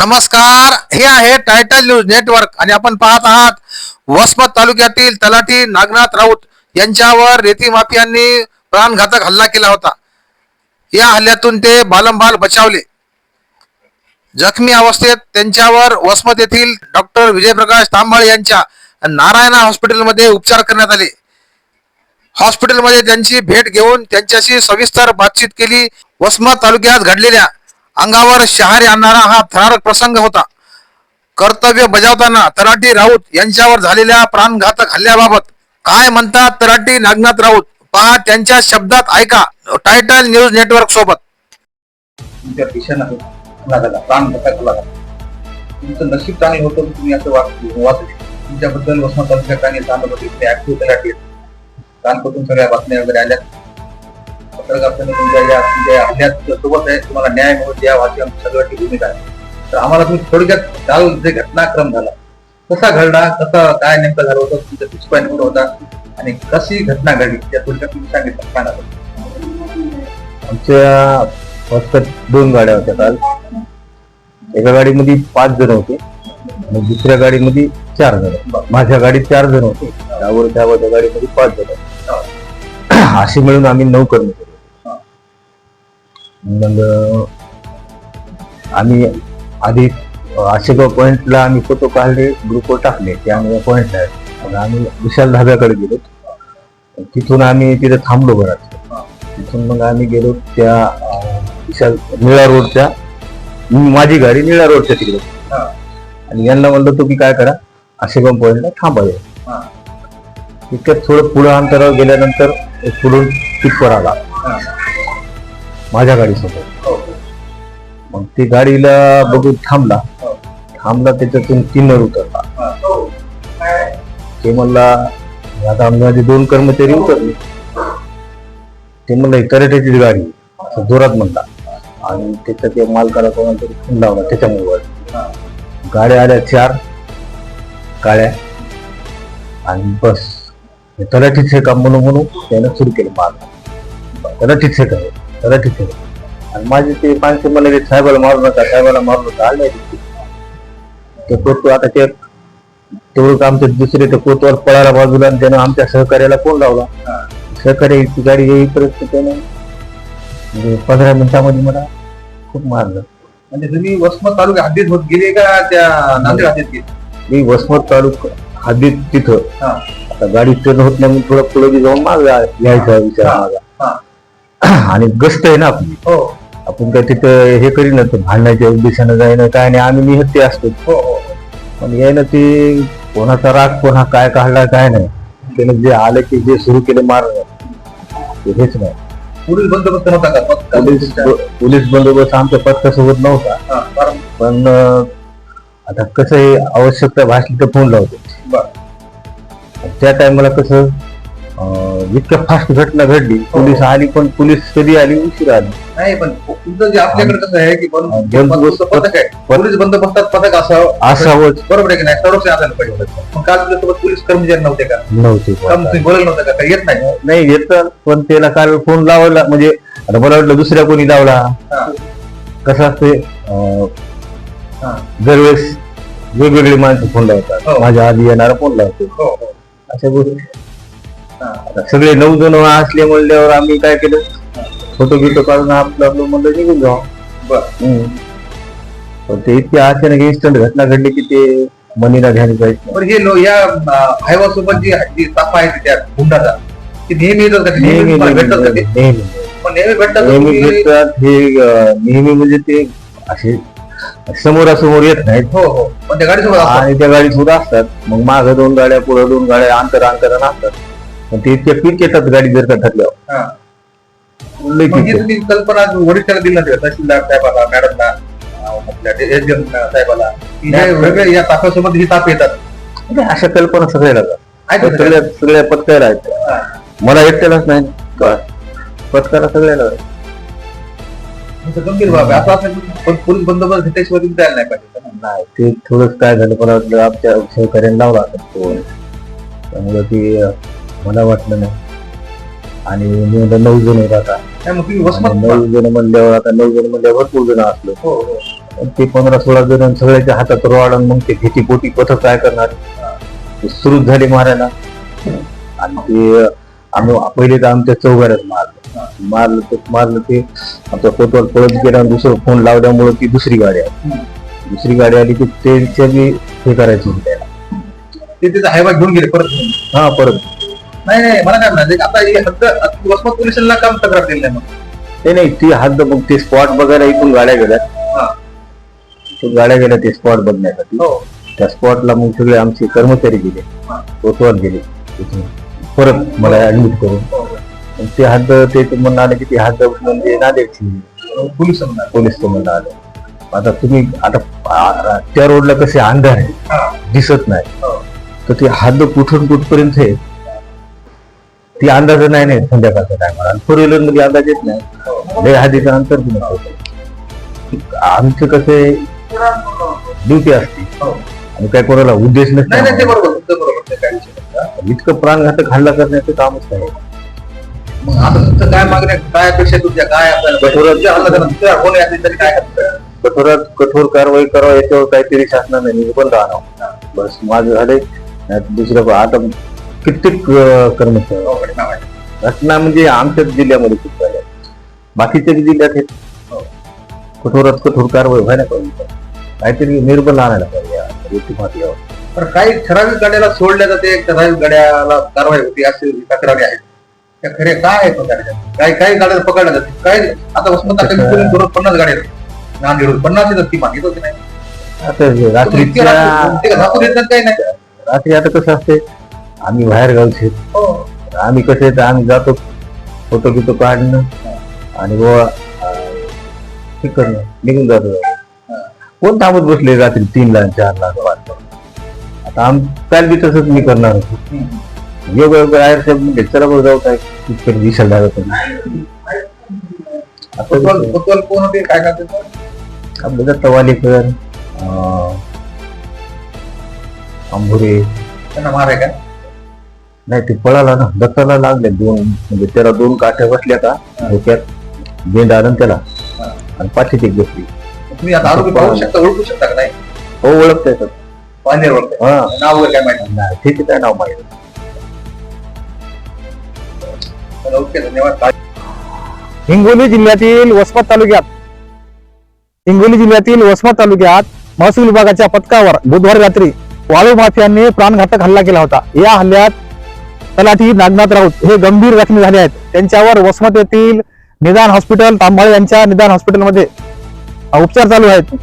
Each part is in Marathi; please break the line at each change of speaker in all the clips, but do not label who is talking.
नमस्कार हे आहे टायटल न्यूज नेटवर्क आणि आपण पाहत आहात वसमत तालुक्यातील तलाठी नागनाथ राऊत यांच्यावर रेती माफियांनी प्राणघातक हल्ला केला होता. या हल्ल्यातून ते बालंबाल बचावले. जखमी अवस्थेत त्यांच्यावर वसमत येथील डॉक्टर विजयप्रकाश तांबळ यांच्या नारायणा हॉस्पिटलमध्ये उपचार करण्यात आले. हॉस्पिटलमध्ये त्यांची भेट घेऊन त्यांच्याशी सविस्तर बातचीत केली. वसमत तालुक्यात घडलेल्या अंगावर शहारे आणणारा हा थरारक प्रसंग होता. कर्तव्य बजावताना तराटी राऊत यांच्यावर झालेल्या प्राणघातक हल्ल्याबाबत काय म्हणतात तराटी नागनाथ राऊत? पहा त्यांच्या शब्दात ऐका. टायटल न्यूज नेटवर्क सोबत.
तुमचं नशीब चांगलं होतं तुम्ही असं वाचू तुमच्याबद्दल वसमत तालुक्यात आणि तांदूळ तुम्ही ऍक्टिव्ह तलाठी कालपासून सगळ्या बातम्या वगैरे आल्या. पत्रकारांनी तुमच्या या तुमच्या या हल्ल्यात सोबत आहे. तुम्हाला न्याय मिळून द्यावा अशी आमची सगळ्याची भूमिका आहे तर आम्हाला तुम्ही थोडक्यात काल जे घटनाक्रम झाला कसा घडला कसा काय नेमकं झालं होतं तुमचा पॉईंट कुठं होता आणि कशी घटना घडली त्या थोडक्यात तुम्ही सांगितलं सांगा
आमच्या फक्त दोन गाड्या होत्या काल. एका गाडीमध्ये पाच जण होते आणि दुसऱ्या गाडीमध्ये चार जण माझ्या गाडीत चार जण होते. त्यावर त्या गाडीमध्ये पाच जण. असे मिळून आम्ही नऊ कर्मचारी. मग आम्ही आधी आशेगाव पॉईंटला आम्ही फोटो काढले ग्रुपवर टाकले ते आम्ही पॉइंटला आहे मग आम्ही विशाल धाब्याकडे गेलो. तिथून आम्ही तिथे थांबलो बराच तिथून मग आम्ही गेलो त्या विशाल निळा रोडच्या माझी गाडी निळा रोडच्या तिकडे. आणि यांना म्हणलं तो की काय करा आशेगाव पॉईंटला थांबावे.
हा.
इतक्यात थोडं पुढं अंतरावर गेल्यानंतर एक पुढून टिप्पर आला. माझ्या गाडीसोबत.
हो.
मग ती गाडीला बघून थांबला.
हो.
थांबला त्याच्यातून तीनवर उतरला.
हा.
ते म्हणला आता माझे दोन कर्मचारी उतरले. ते म्हणलं कराट्याची गाडी. जोरात म्हणला. आणि त्याच्या त्या मालकाला कोणाला तरी फोन लावला त्याच्यामुळे. गाड्या आल्या चार काळ्या आणि बस. तलाठीच हे काम म्हणून म्हणून त्यानं सुरू केलं मार तलाठीच हे काय हे आणि माझे ते माणसे मला साहेबाला मारू नका साहेबाला मारू नका आले ते. पोत आता ते तेवढं आमचे दुसरे ते कोतवाल पळाला बाजूला आणि त्यानं आमच्या सहकार्याला फोन लावला. सहकार्याची गाडी येईपर्यंत त्यानं म्हणजे पंधरा मिनिटामध्ये मला खूप मारलं.
म्हणजे तुम्ही वसमत तालुका हद्दीत होत गेले का त्या नांदेड हद्दीत गेले?
मी वसमत तालुका हद्दीत तिथं.
हा.
आता गाडी ट्रेन होत नाही म्हणून थोडं पुढे जाऊन माग यायचा विचार. माझा. आणि गस्त आहे ना आपली.
हो.
आपण काय तिथं हे करी ना भांडण्याच्या उद्देशानं जाईना काय नाही आम्ही निहत्ते असतो.
हो.
पण यायनं ते कोणाचा राग कोणा काय काढला काय नाही. त्यानं जे आलं की जे सुरू केलं मार हेच नाही.
पोलीस बंदोबस्त नव्हता का? फक्त
पोलीस पोलीस बंदोबस्त आमच्या पथकासोबत नव्हता.
हा, बरं.
पण अं, आता कसं आहे आवश्यकता भासली तर फोन लावतो.
बरं.
त्या टायमाला कसं इतक्या फास्ट घटना घडली पोलीस आली पण पोलीस कधी आली उशीर आली.
नाही पण तुमचं जे आपल्याकडे कसं आहे की बंद-
बंदोबस्त
पथक आहे. पोलीस बंदोबस्तात पथक असावं.
असावंच.
बरोबर आहे की नाही? संरक्षण आलं पाहिजे पण काल तुझ्यासोबत पोलीस कर्मचारी नव्हते का?
नव्हती.
तुम्ही बोलायला नव्हतं का? येत नाही.
नाही येत पण त्याला काल फोन लावला. म्हणजे आता मला वाटलं दुसऱ्या कोणी लावला. कसं असते. दरवेळेस वेगवेगळी माणसं फोन लावतात.
हो.
माझ्या आधी येणारा फोन लावतो.
हो हो.
अशा गोष्टी. सगळे नऊ जण असले म्हणल्यावर आम्ही काय केलं फोटो बिटो काढून आपलं आपलं म्हणलं निघून जाऊ. पण ते इतकी अचानक इन्स्टंट घटना घडली की ते मनीला घ्यायला पाहिजे
पण हे लो या हायवा सोबत जी जी तापा आहे त्या गुंडाचा ती नेहमी येतात का? नेहमी
नेहमी
तुम्हाला भेटतात का ते?
नेहमी
पण नेहमी भेटतात का
नेहमी
तुम्ही?
भेटतात हे अं, नेहमी म्हणजे ते असे समोरासमोर येत नाहीत
हो हो पण त्या गाडीसोबत असतात.
आणि त्या गाडी सुद्धा असतात मग माग दोन गाड्या पुढे दोन गाड्या अंतर अंतरानं असतात पण ते इतके पीक येतात गाडी जर का ठरल्यावर
हा.
लई
मग ही. तुम्ही कल्पना वरिष्ठाला दिली? तहसीलदार साहेबाला मॅडमला अं, आपल्या एसडीएम साहेबाला की हे वेगळे या तापासोबत ही ताप येतात
म्हणजे अशा कल्पना सगळ्याला जातात.
आहेत का
सगळ्या सगळ्या पत्काला आहेत
हा.
मला एकट्यालाच नाही का? पत्काला सगळ्याला आहे.
गंभीर बाब आहे असं असं पण पोलीस बंदोबस्त तयार नाही पाहिजे
नाही ते थोडंच काय झालं मला वाटलं आमच्या सहकार्याने लावला फोन त्यामुळे ते मला वाटलं नाही. आणि मी म्हणलं नऊ जण होत आता.
नाही मग तुम्ही
आणि
वसमत
नऊ जण म्हणल्यावर आता नऊ जण म्हणल्यावर भरपूर जण असलो.
हो हो.
ते पंधरा सोळा जण सगळ्याच्या हातात रॉड आणि मग ते भीती पोटी पथक काय करणार? ते सुरूच झाले मारायला. आणि ते आम्ही पहिले तर आमच्या चौघाऱ्यात मारलं. मारलं तर मारलं ते. आमचा कोतवाल पळत गेला आणि दुसरं फोन लावल्यामुळे ती दुसरी गाडी आली. दुसरी गाडी आली की त्यांच्या बी हे करायची होती. त्याला.
ते तिथे हायवा घेऊन गेले परत.
हा परत.
नाही नाही मला काय म्हणायचं आता ही हद्द वसमत पोलिसांना काम तक्रार दिली नाही मग?
ते नाही ती हद्द मग ते स्पॉट बघायला इथून गाड्या गेल्या
हा.
गाड्या गेल्या ते स्पॉट बघण्यासाठी.
हो.
त्या स्पॉटला मग सगळे आमचे कर्मचारी गेले. कोतवाल गेले. तिथून परत मला ऍडमिट करून.
हो.
आणि ते हद्द ते तर म्हणणं आलं की ती हद्द म्हणजे नांदेडची.
पोलीस म्हणणार
पोलीस तर म्हणणं आलं. आता तुम्ही आता आ- त्या रोडला कसे अंधार आहे
हा.
दिसत नाही.
हो.
तर ती हद्द कुठून कुठपर्यंत आहे? ती अंदाज नाही नाही संध्याकाळच्या टायमाला आणि फोर व्हीलरमध्ये अंदाज येत नाही. लय हद्दीचं अंतर बी नसतं आमचं कसं ड्युटी असते. आणि काय कोणाला उद्देश
नाही नाही ते
नसतो. इतकं प्राणघातक हल्ला करण्याचं कामच नाही.
काय मागण्या काय अपेक्षा आहे तुमच्या? काय आपल्याला
कठोरात- कठोर कारवाई करावं याच्यावर काहीतरी शासनाने निर्बंध राहणार बस माझं नाहीतर दुसरं आता कित्येक कर्मचारी.
घटना
म्हणजे आमच्याच जिल्ह्यामध्ये खूप झाल्या. बाकीच्या जिल्ह्यात
हो.
कठोरात कठोर कारवाई व्हायला पाहिजे. काहीतरी निर्बंध आणायला पाहिजे या.
पण काही ठराविक गाड्याला सोडल्या जाते ठराविक गाड्याला कारवाई होती अशी तक्रारी आहेत. त्या खरे काय आहे तो गाड्या काही काही गाड्या पकडल्या जाते काही आता वसमत पन्नास गाड्या आहेत. नांदेड पन्नास येतात येतो की नाही?
आता हे
इतके रात्री- ते दाखवून काही नाही
रात्री आता कसं असते? आम्ही बाहेर गावचे.
हो.
आम्ही कसे तर आम्ही जातो फोटो बिटो काढणं आणि करणं निघून जातो. कोण थांबत बसले रात्री तीन ला चार ला पाच आता आम काल बी तसंच मी करणार होतो. योग योग बाहेर साहेब म्हणजे चला बरं जाऊ काय? तितकं दिसायला लागत
फुटबॉल कोण होते काय करते
अंभुरे
त्यांना मार आहे का?
नाही ते पळाला ना. दत्ताला लागले दोन म्हणजे त्याला दोन काठ्या बसल्या का डोक्यात बेंड आलं त्याला. आणि पाठीत एक बसली.
तुम्ही आता आरोपी पाहू शकता ओळखू शकता का नाही?
हो ओळखता येतात
पाहिजे ओळखता
हा.
नाव वगैरे काय माहिती?
नाही ठीक आहे काय नाव माहिती.
ओके धन्यवाद.
हिंगोली जिल्ह्यातील वसमत तालुक्यात हिंगोली जिल्ह्यातील वसमत तालुक्यात महसूल विभागाच्या पथकावर बुधवारी रात्री वाळू माफियांनी प्राणघातक हल्ला केला होता. या हल्ल्यात तलाठी नागनाथ राऊत हे गंभीर जखमी झाले आहेत. त्यांच्यावर वसमत येथील निदान हॉस्पिटल तांबाळे यांच्या निदान हॉस्पिटलमध्ये उपचार चालू आहेत.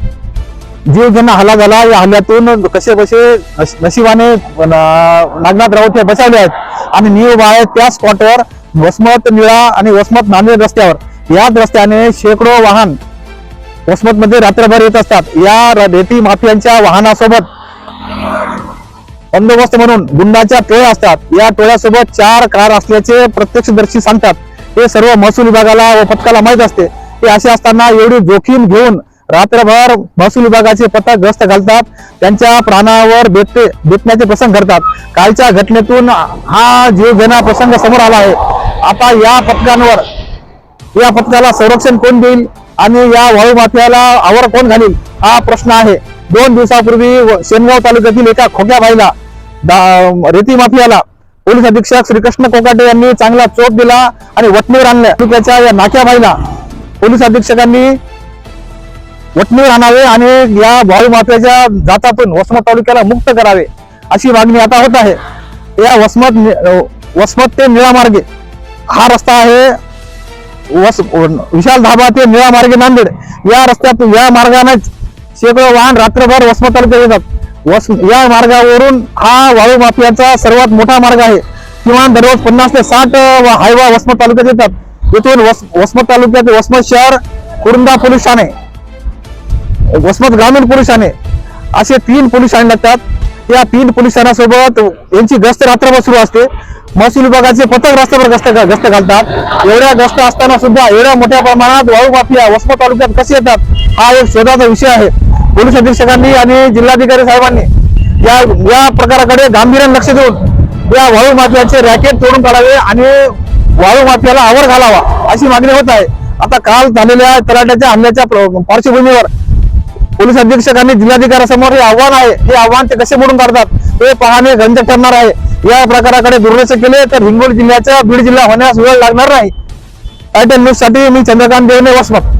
जीव ज्यांना हल्ला झाला या हल्ल्यातून कसे बसे नशिबाने नागनाथ राऊत हे बचावले आहेत. आणि नियुब आहेत त्या स्पॉटवर वसमत निळा आणि वसमत नांदेड रस्त्यावर. याच रस्त्याने शेकडो वाहन वसमतमध्ये रात्रभर येत असतात. या रेती माफियांच्या वाहनासोबत बंदोबस्त म्हणून गुंडाच्या टोळ्या असतात. या टोळ्यासोबत चार कार असल्याचे प्रत्यक्षदर्शी सांगतात. हे सर्व महसूल विभागाला व पथकाला माहीत असते. हे असे असताना एवढी जोखीम घेऊन रात्रभर महसूल विभागाचे पथक गस्त घालतात. त्यांच्या प्राणावर बेतते बेतण्याचे प्रसंग करतात कालच्या घटनेतून हा जीव घेणा प्रसंग समोर आला आहे. आता या पथकांवर या पथकाला संरक्षण कोण देईल आणि या वाळू माफियाला आवर कोण घालील हा प्रश्न आहे. दोन दिवसापूर्वी सेनगाव शेनगाव तालुक्यातील एका खोक्या भाईला रेती माफियाला पोलीस अधीक्षक श्रीकृष्ण कोकाटे यांनी चांगला चोप दिला आणि वटणीवर आणल्या तालुक्याच्या या नाक्या भाईला पोलीस अधीक्षकांनी वटणीवर आणावे आणि या भाऊ माफियाच्या जातातून वसमत तालुक्याला मुक्त करावे अशी मागणी आता होत आहे. या वसमत वसमत ते निळा मार्गे. हा रस्ता आहे वस विशाल धाबा ते निळा मार्गे नांदेड. या रस्त्यात या मार्गानेच शेकडो वाहन रात्रभर वसमत तालुक्यात येतात. वस या मार्गावरून हा वाळू माफियाचा सर्वात मोठा मार्ग आहे. किमान दररोज पन्नास ते साठ हायवा वसमत तालुक्यात येतात. येथून वस वसमत तालुक्यात वसमत शहर कुरुंदा पोलीस ठाणे. वसमत ग्रामीण पोलीस ठाणे. असे तीन पोलीस ठाणे लागतात. या तीन पोलीस ठाण्यासोबत यांची गस्त रात्रभर सुरू असते. महसूल विभागाचे पथक रस्त्यावर गस्त गस्त घालतात. एवढ्या गस्त असताना सुद्धा एवढ्या मोठ्या प्रमाणात वाळू माफिया वसमत तालुक्यात कसे येतात हा एक शोधाचा विषय आहे. पोलीस अधीक्षकांनी आणि जिल्हाधिकारी साहेबांनी या या प्रकाराकडे गांभीर्याने लक्ष देऊन या वाळू माफियाचे रॅकेट तोडून काढावे आणि वाळू माफियाला आवर घालावा अशी मागणी होत आहे. आता काल झालेल्या तलाट्याच्या हल्ल्याच्या पार्श्वभूमीवर पोलीस अधीक्षकांनी जिल्हाधिकाऱ्यासमोर हे आव्हान आहे. हे आव्हान ते कसे मोडून काढतात? हे पाहणे गंज ठरणार आहे. या प्रकाराकडे दुर्लक्ष केले तर हिंगोली जिल्ह्याचा बीड जिल्हा होण्यास वेळ लागणार नाही. टायटल न्यूजसाठी मी चंद्रकांत देवने वसमत.